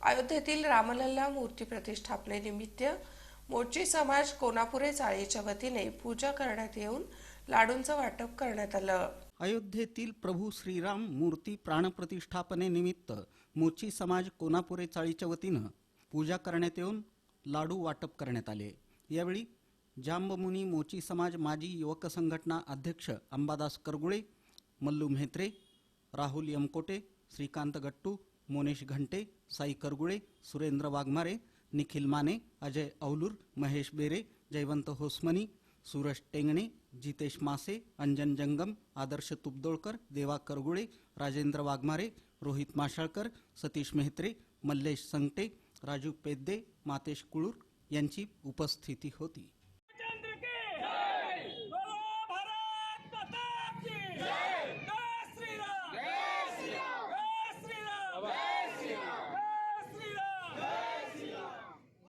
अयोध्येतील रामलल्ला मूर्ती प्रतिष्ठापनेनिमित्त मोची समाज कोनापुरे चाळीच्या वतीने पूजा करण्यात येऊन लाडूंचं वाटप करण्यात आलं. अयोध्येतील प्रभू श्रीराम मूर्ती प्राणप्रतिष्ठापनेनिमित्त मोची समाज कोनापुरे चाळीच्या वतीनं पूजा करण्यात येऊन लाडू वाटप करण्यात आले. यावेळी जांबमुनी मोची समाज माजी युवक संघटना अध्यक्ष अंबादास करगुळे मल्लू म्हेत्रे राहुल यमकोटे श्रीकांत गट्टू मोनेश घंटे साई करगुळे सुरेंद्र वाघमारे निखिल माने अजय औलूर महेश बेरे जयवंत होसमनी सुरज टेंगणे जितेश मासे अंजन जंगम आदर्श तुपदोळकर देवा करगुळे राजेंद्र वाघमारे रोहित माशाळकर सतीश मेहत्रे मल्लेश संगटे राजू पेद्दे मातेश कुळूर यांची उपस्थिती होती.